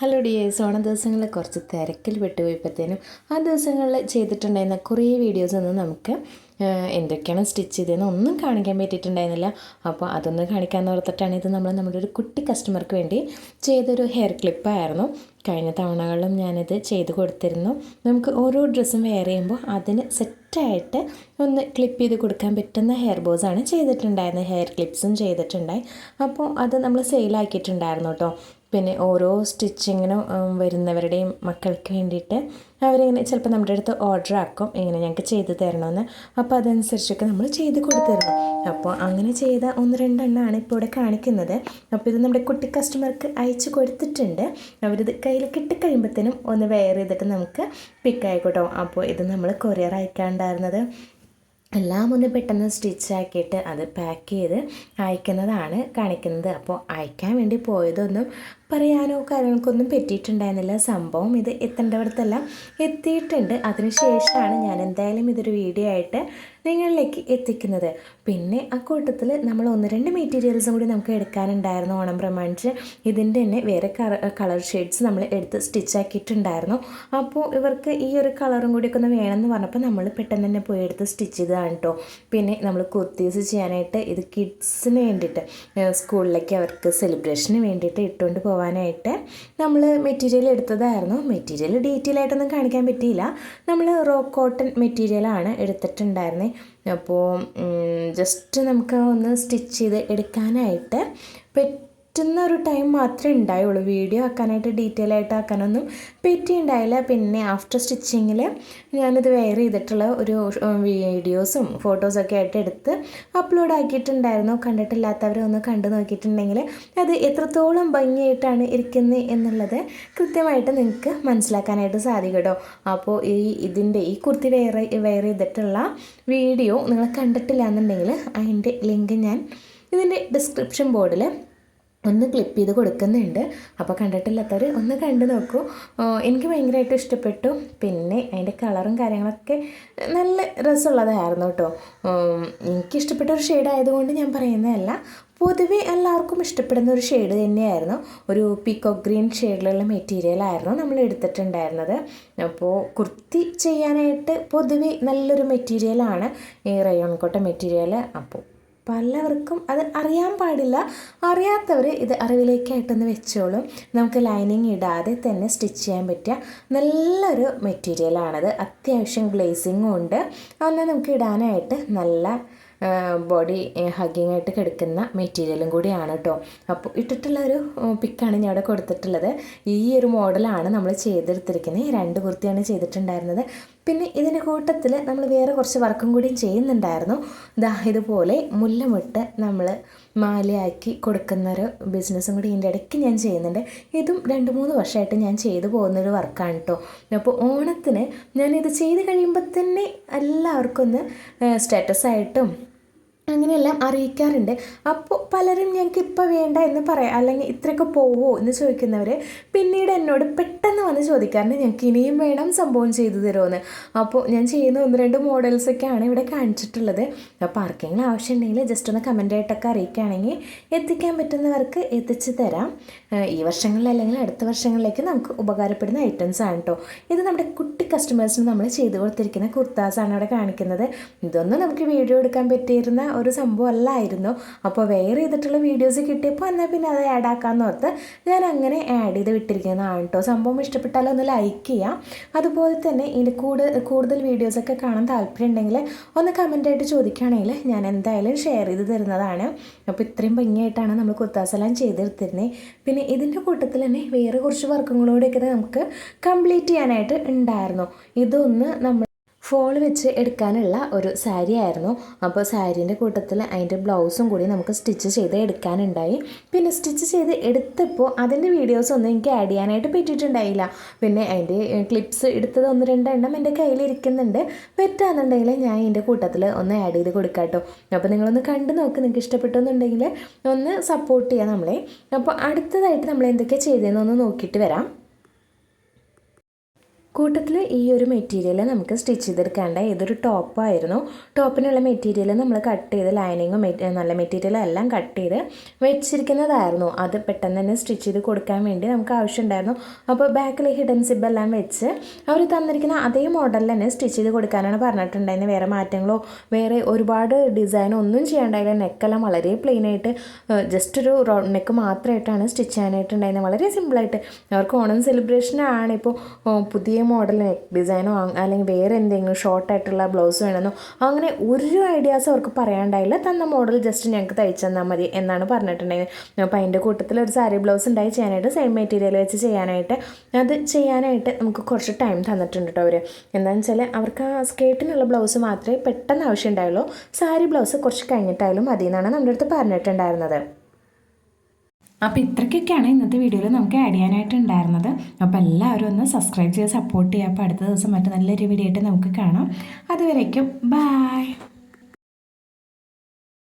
Hello dears ഓണ ദിവസങ്ങളിൽ കുറച്ച് തിരക്കിൽ വിട്ടുപോയപ്പോഴത്തേനും ആ ദിവസങ്ങളിൽ ചെയ്തിട്ടുണ്ടായിരുന്ന കുറേ വീഡിയോസ് ഒന്നും നമുക്ക് എന്തൊക്കെയാണ് സ്റ്റിച്ച് ചെയ്തതെന്ന് ഒന്നും കാണിക്കാൻ പറ്റിയിട്ടുണ്ടായിരുന്നില്ല. അപ്പോൾ അതൊന്ന് കാണിക്കാമെന്ന് ഓർത്തിട്ടാണ് ഇത് നമ്മൾ നമ്മുടെ ഒരു കുട്ടി കസ്റ്റമർക്ക് വേണ്ടി ചെയ്തൊരു ഹെയർ ക്ലിപ്പായിരുന്നു കഴിഞ്ഞ തവണകളിലും ഞാനിത് ചെയ്ത് കൊടുത്തിരുന്നു. നമുക്ക് ഓരോ ഡ്രസ്സും വെയർ ചെയ്യുമ്പോൾ അതിന് സെറ്റായിട്ട് ഒന്ന് ക്ലിപ്പ് ചെയ്ത് കൊടുക്കാൻ പറ്റുന്ന ഹെയർ ബോസാണ് ചെയ്തിട്ടുണ്ടായിരുന്നത്. ഹെയർ ക്ലിപ്സും ചെയ്തിട്ടുണ്ടായി. അപ്പോൾ അത് നമ്മൾ സെയിലാക്കിയിട്ടുണ്ടായിരുന്നു കേട്ടോ. പിന്നെ ഓരോ സ്റ്റിച്ചിങ്ങിനും വരുന്നവരുടെയും മക്കൾക്ക് വേണ്ടിയിട്ട് അവരിങ്ങനെ ചിലപ്പോൾ നമ്മുടെ അടുത്ത് ഓർഡർ ആക്കും ഇങ്ങനെ ഞങ്ങൾക്ക് ചെയ്ത് തരണമെന്ന് അപ്പോൾ അതനുസരിച്ചൊക്കെ നമ്മൾ ചെയ്ത് കൊടുത്തിരുന്നു. അപ്പോൾ അങ്ങനെ ചെയ്ത ഒന്ന് രണ്ടെണ്ണമാണ് ഇപ്പോൾ ഇവിടെ കാണിക്കുന്നത്. അപ്പോൾ ഇത് നമ്മുടെ കുട്ടി കസ്റ്റമർക്ക് അയച്ചു കൊടുത്തിട്ടുണ്ട്. അവരിത് കയ്യിൽ കിട്ടിക്കഴിയുമ്പോഴത്തേനും ഒന്ന് വെയർ ചെയ്തിട്ട് നമുക്ക് പിക്ക് ആയിക്കോട്ടോ. അപ്പോൾ ഇത് നമ്മൾ കൊറിയർ അയക്കാണ്ടായിരുന്നത്. എല്ലാം ഒന്ന് പെട്ടെന്ന് സ്റ്റിച്ച് ആക്കിയിട്ട് അത് പാക്ക് ചെയ്ത് അയക്കുന്നതാണ് കാണിക്കുന്നത്. അപ്പോൾ അയക്കാൻ വേണ്ടി പോയതൊന്നും പറയാനോ കാര്യങ്ങൾക്കൊന്നും പറ്റിയിട്ടുണ്ടായിരുന്നില്ല. സംഭവം ഇത് എത്തേണ്ടവിടത്തല്ല എത്തിയിട്ടുണ്ട്. അതിനുശേഷമാണ് ഞാൻ എന്തായാലും ഇതൊരു വീഡിയോ ആയിട്ട് നിങ്ങളിലേക്ക് എത്തിക്കുന്നത്. പിന്നെ ആ കൂട്ടത്തിൽ നമ്മൾ ഒന്ന് രണ്ട് മെറ്റീരിയൽസും കൂടി നമുക്ക് എടുക്കാനുണ്ടായിരുന്നു ഓണം പ്രമാണിച്ച് ഇതിന്റെ തന്നെ വേറെ കളർ ഷെയ്ഡ്സ് നമ്മൾ എടുത്ത് സ്റ്റിച്ചാക്കിയിട്ടുണ്ടായിരുന്നു അപ്പോൾ ഇവർക്ക് ഈ ഒരു കളറും കൂടിയൊക്കെ ഒന്ന് വേണമെന്ന് പറഞ്ഞപ്പോൾ നമ്മൾ പെട്ടെന്ന് തന്നെ പോയി എടുത്ത് സ്റ്റിച്ച് ചെയ്തതാണ് കേട്ടോ പിന്നെ നമ്മൾ കുർത്തീസ് ചെയ്യാനായിട്ട് ഇത് കിഡ്സിന് വേണ്ടിയിട്ട് സ്കൂളിലേക്ക് അവർക്ക് സെലിബ്രേഷന് വേണ്ടിയിട്ട് ഇട്ടുകൊണ്ട് പോകാനായിട്ട് നമ്മൾ മെറ്റീരിയൽ എടുത്തതായിരുന്നു. മെറ്റീരിയൽ ഡീറ്റെയിൽ ആയിട്ടൊന്നും കാണിക്കാൻ പറ്റിയില്ല. നമ്മൾ റോ കോട്ടൺ മെറ്റീരിയലാണ് എടുത്തിട്ടുണ്ടായിരുന്നത് അപ്പോൾ ജസ്റ്റ് നമുക്ക് ഒന്ന് സ്റ്റിച്ച് ചെയ്ത് എടുക്കാനായിട്ട് പറ്റുന്ന ഒരു ടൈം മാത്രമേ ഉണ്ടായുള്ളൂ. വീഡിയോ ആക്കാനായിട്ട് ഡീറ്റെയിൽ ആയിട്ട് ആക്കാനൊന്നും പറ്റിയുണ്ടായില്ല. പിന്നെ ആഫ്റ്റർ സ്റ്റിച്ചിങ്ങിൽ ഞാനിത് വെയർ ചെയ്തിട്ടുള്ള ഒരു വീഡിയോസും ഫോട്ടോസൊക്കെ ആയിട്ട് എടുത്ത് അപ്ലോഡ് ആക്കിയിട്ടുണ്ടായിരുന്നു. കണ്ടിട്ടില്ലാത്തവരെ ഒന്ന് കണ്ടു നോക്കിയിട്ടുണ്ടെങ്കിൽ അത് എത്രത്തോളം ഭംഗിയായിട്ടാണ് ഇരിക്കുന്നത് എന്നുള്ളത് കൃത്യമായിട്ട് നിങ്ങൾക്ക് മനസ്സിലാക്കാനായിട്ട് സാധിക്കും അപ്പോൾ ഈ ഇതിന്റെ ഈ കുർത്തി വെയർ വെയർ ചെയ്തിട്ടുള്ള വീഡിയോ നിങ്ങൾ കണ്ടിട്ടില്ല എന്നുണ്ടെങ്കിൽ അതിന്റെ ലിങ്ക് ഞാൻ ഇതിന്റെ ഡിസ്ക്രിപ്ഷൻ ബോർഡിൽ ഒന്ന് ക്ലിപ്പ് ചെയ്ത് കൊടുക്കുന്നുണ്ട്. അപ്പോൾ കണ്ടിട്ടില്ലാത്തവർ ഒന്ന് കണ്ടു നോക്കൂ. എനിക്ക് ഭയങ്കരമായിട്ട് ഇഷ്ടപ്പെട്ടു. പിന്നെ അതിന്റെ കളറും കാര്യങ്ങളൊക്കെ നല്ല രസമുള്ളതായിരുന്നു കേട്ടോ. എനിക്ക് എനിക്കിഷ്ടപ്പെട്ട ഒരു ഷെയ്ഡ് ആയതുകൊണ്ട് ഞാൻ പറയുന്നതല്ല. പൊതുവെ എല്ലാവർക്കും ഇഷ്ടപ്പെടുന്ന ഒരു ഷെയ്ഡ് തന്നെയായിരുന്നു. ഒരു പീക്കോ ഗ്രീൻ ഷെയ്ഡിലുള്ള മെറ്റീരിയൽ ആയിരുന്നു നമ്മൾ എടുത്തിട്ടുണ്ടായിരുന്നത്. അപ്പോൾ കുർത്തി ചെയ്യാനായിട്ട് പൊതുവെ നല്ലൊരു മെറ്റീരിയലാണ് ഈ റയോൺ കോട്ട മെറ്റീരിയൽ അപ്പോൾ പലവർക്കും അത് അറിയാൻ പാടില്ല. അറിയാത്തവർ ഇത് അറിവിലേക്കായിട്ടൊന്ന് വെച്ചോളും. നമുക്ക് ലൈനിങ് ഇടാതെ തന്നെ സ്റ്റിച്ച് ചെയ്യാൻ പറ്റിയ നല്ലൊരു മെറ്റീരിയലാണത് അത്യാവശ്യം ഗ്ലേസിങ്ങും ഉണ്ട്. അന്ന് നമുക്ക് ഇടാനായിട്ട് നല്ല ബോഡി ഹഗ്ഗിങ് ആയിട്ട് കിടക്കുന്ന മെറ്റീരിയലും കൂടിയാണ് കേട്ടോ അപ്പോൾ ഇട്ടിട്ടുള്ള ഒരു പിക്കാണ് ഞാൻ അവിടെ കൊടുത്തിട്ടുള്ളത്. ഈ ഒരു മോഡലാണ് നമ്മൾ ചെയ്തെടുത്തിരിക്കുന്നത്. രണ്ട് കുർത്തിയാണ് ചെയ്തിട്ടുണ്ടായിരുന്നത്. പിന്നെ ഇതിന്റെ കൂട്ടത്തിൽ നമ്മൾ വേറെ കുറച്ച് വർക്കും കൂടിയും ചെയ്യുന്നുണ്ടായിരുന്നു. ദാ ഇതുപോലെ മുല്ലമിട്ട് നമ്മൾ മാലയാക്കി കൊടുക്കുന്നൊരു ബിസിനസ്സും കൂടി ഇതിന്റെ ഇടയ്ക്ക് ഞാൻ ചെയ്യുന്നുണ്ട്. ഇതും രണ്ട് മൂന്ന് വർഷമായിട്ട് ഞാൻ ചെയ്തു പോകുന്നൊരു വർക്കാണ് കേട്ടോ. അപ്പോൾ ഓണത്തിന് ഞാനിത് ചെയ്ത് കഴിയുമ്പോൾ തന്നെ എല്ലാവർക്കും ഒന്ന് സ്റ്റാറ്റസ് ആയിട്ടും അങ്ങനെയെല്ലാം അറിയിക്കാറുണ്ട്. അപ്പോൾ പലരും ഞങ്ങൾക്ക് ഇപ്പോൾ വേണ്ട എന്ന് പറയാം അല്ലെങ്കിൽ ഇത്രയൊക്കെ പോവോ എന്ന് ചോദിക്കുന്നവർ പിന്നീട് എന്നോട് പെട്ടെന്ന് വന്ന് ചോദിക്കാറുണ്ട് ഞങ്ങൾക്ക് ഇനിയും വേണം സംഭവം ചെയ്തു തരുമെന്ന് അപ്പോൾ ഞാൻ ചെയ്യുന്ന ഒന്ന് രണ്ട് മോഡൽസൊക്കെയാണ് ഇവിടെ കാണിച്ചിട്ടുള്ളത്. അപ്പോൾ ആർക്കെങ്കിലും ആവശ്യമുണ്ടെങ്കിൽ ജസ്റ്റ് ഒന്ന് കമന്റ് ആയിട്ടൊക്കെ അറിയിക്കുകയാണെങ്കിൽ എത്തിക്കാൻ പറ്റുന്നവർക്ക് എത്തിച്ചു തരാം. ഈ വർഷങ്ങളിൽ അല്ലെങ്കിൽ അടുത്ത വർഷങ്ങളിലേക്ക് നമുക്ക് ഉപകാരപ്പെടുന്ന ഐറ്റംസ് ആണ് കേട്ടോ ഇത് നമ്മുടെ കുട്ടി കസ്റ്റമേഴ്സിന് നമ്മൾ ചെയ്തു കൊടുത്തിരിക്കുന്ന കുർത്താസാണ് അവിടെ കാണിക്കുന്നത്. ഇതൊന്നും നമുക്ക് വീഡിയോ എടുക്കാൻ പറ്റിയിരുന്ന ഒരു സംഭവം അല്ലായിരുന്നു അപ്പോൾ വെയർ ചെയ്തിട്ടുള്ള വീഡിയോസ് കിട്ടിയപ്പോൾ എന്നാൽ പിന്നെ അത് ആഡ് ആക്കാമെന്ന് ഓർത്ത് ഞാൻ അങ്ങനെ ആഡ് ചെയ്ത് വിട്ടിരിക്കുന്നതാണ് കേട്ടോ. സംഭവം ഇഷ്ടപ്പെട്ടാൽ ഒന്ന് ലൈക്ക് ചെയ്യാം. അതുപോലെ തന്നെ ഇതിന്റെ കൂടുതൽ കൂടുതൽ വീഡിയോസൊക്കെ കാണാൻ താല്പര്യം ഉണ്ടെങ്കിൽ ഒന്ന് കമന്റായിട്ട് ചോദിക്കുകയാണെങ്കിൽ ഞാൻ എന്തായാലും ഷെയർ ചെയ്ത് തരുന്നതാണ്. അപ്പോൾ ഇത്രയും ഭംഗിയായിട്ടാണ് നമ്മൾ കുർത്താസെല്ലാം ചെയ്തെടുത്തിരുന്നത് പിന്നെ ഇതിന്റെ കൂട്ടത്തിൽ തന്നെ വേറെ കുറച്ച് വർക്കും കൂടെയൊക്കെ നമുക്ക് കംപ്ലീറ്റ് ചെയ്യാനായിട്ട് ഉണ്ടായിരുന്നു. ഇതൊന്ന് നമ്മൾ ഫോൾ വെച്ച് എടുക്കാനുള്ള ഒരു സാരി ആയിരുന്നു. അപ്പോൾ സാരീന്റെ കൂട്ടത്തിൽ അതിന്റെ ബ്ലൗസും കൂടി നമുക്ക് സ്റ്റിച്ച് ചെയ്ത് എടുക്കാനുണ്ടായി. പിന്നെ സ്റ്റിച്ച് ചെയ്ത് എടുത്തപ്പോൾ അതിന്റെ വീഡിയോസ് ഒന്നും എനിക്ക് ആഡ് ചെയ്യാനായിട്ട് പറ്റിയിട്ടുണ്ടായില്ല. പിന്നെ അതിന്റെ ക്ലിപ്സ് എടുത്തത് ഒന്ന് രണ്ടെണ്ണം എന്റെ കയ്യിലിരിക്കുന്നുണ്ട്. പറ്റാന്നുണ്ടെങ്കിൽ ഞാൻ ഇതിന്റെ കൂട്ടത്തിൽ ഒന്ന് ആഡ് ചെയ്ത് കൊടുക്കാം കേട്ടോ. അപ്പോൾ നിങ്ങളൊന്ന് കണ്ടു നോക്ക് നിങ്ങൾക്ക് ഇഷ്ടപ്പെട്ടെന്നുണ്ടെങ്കിൽ ഒന്ന് സപ്പോർട്ട് ചെയ്യാം നമ്മളെ. അപ്പോൾ അടുത്തതായിട്ട് നമ്മൾ എന്തൊക്കെ ചെയ്തതെന്നൊന്ന് നോക്കിയിട്ട് വരാം. കൂട്ടത്തിൽ ഈ ഒരു മെറ്റീരിയൽ നമുക്ക് സ്റ്റിച്ച് ചെയ്തെടുക്കേണ്ട ഇതൊരു ടോപ്പായിരുന്നു ടോപ്പിനുള്ള മെറ്റീരിയൽ നമ്മൾ കട്ട് ചെയ്ത് ലൈനിങ്ങും നല്ല മെറ്റീരിയൽ എല്ലാം കട്ട് ചെയ്ത് വെച്ചിരിക്കുന്നതായിരുന്നു. അത് പെട്ടെന്ന് തന്നെ സ്റ്റിച്ച് ചെയ്ത് കൊടുക്കാൻ വേണ്ടി നമുക്ക് ആവശ്യമുണ്ടായിരുന്നു. അപ്പോൾ ബാക്കിൽ ഹിഡൻ സിബ് എല്ലാം വെച്ച് അവർ തന്നിരിക്കുന്ന അതേ മോഡലിൽ തന്നെ സ്റ്റിച്ച് ചെയ്ത് കൊടുക്കാനാണ് പറഞ്ഞിട്ടുണ്ടായിരുന്നത് വേറെ മാറ്റങ്ങളോ വേറെ ഒരുപാട് ഡിസൈനോ ഒന്നും ചെയ്യാണ്ടായില്ല. നെക്കെല്ലാം വളരെ പ്ലെയിനായിട്ട് ജസ്റ്റ് ഒരു നെക്ക് മാത്രമായിട്ടാണ് സ്റ്റിച്ച് ചെയ്യാനായിട്ടുണ്ടായിരുന്നത് വളരെ സിമ്പിളായിട്ട് അവർക്ക് ഓണം സെലിബ്രേഷനാണ് ഇപ്പോൾ പുതിയ മോഡൽ നെക്ക് ഡിസൈനോ അല്ലെങ്കിൽ വേറെ എന്തെങ്കിലും ഷോർട്ടായിട്ടുള്ള ബ്ലൗസ് വേണമെന്നോ അങ്ങനെ ഒരു ഐഡിയാസ് അവർക്ക് പറയാണ്ടായില്ല. തന്ന മോഡൽ ജസ്റ്റ് ഞങ്ങൾക്ക് തയ്ച്ചു തന്നാൽ മതി എന്നാണ് പറഞ്ഞിട്ടുണ്ടായിരുന്നത്. അപ്പോൾ അതിന്റെ കൂട്ടത്തിൽ ഒരു സാരി ബ്ലൗസ് ഉണ്ടായി ചെയ്യാനായിട്ട് സെയിം മെറ്റീരിയൽ വെച്ച് ചെയ്യാനായിട്ട് അത് ചെയ്യാനായിട്ട് നമുക്ക് കുറച്ച് ടൈം തന്നിട്ടുണ്ട് കേട്ടോ അവർ എന്താണെന്ന് വെച്ചാൽ അവർക്ക് ആ സ്കേർട്ടിനുള്ള ബ്ലൗസ് മാത്രമേ പെട്ടെന്ന് ആവശ്യം ഉണ്ടായുള്ളൂ സാരി ബ്ലൗസ് കുറച്ച് കഴിഞ്ഞിട്ടായാലും മതി എന്നാണ് നമ്മുടെ അടുത്ത് പറഞ്ഞിട്ടുണ്ടായിരുന്നത്. അപ്പോൾ ഇത്രയ്ക്കൊക്കെയാണ് ഇന്നത്തെ വീഡിയോയിൽ നമുക്ക് ആഡ് ചെയ്യാനായിട്ടുണ്ടായിരുന്നത് അപ്പോൾ എല്ലാവരും ഒന്ന് സബ്സ്ക്രൈബ് ചെയ്ത് സപ്പോർട്ട് ചെയ്യുക. അപ്പോൾ അടുത്ത ദിവസം മറ്റു നല്ലൊരു വീഡിയോ ആയിട്ട് നമുക്ക് കാണാം. അതുവരേക്കും ബായ്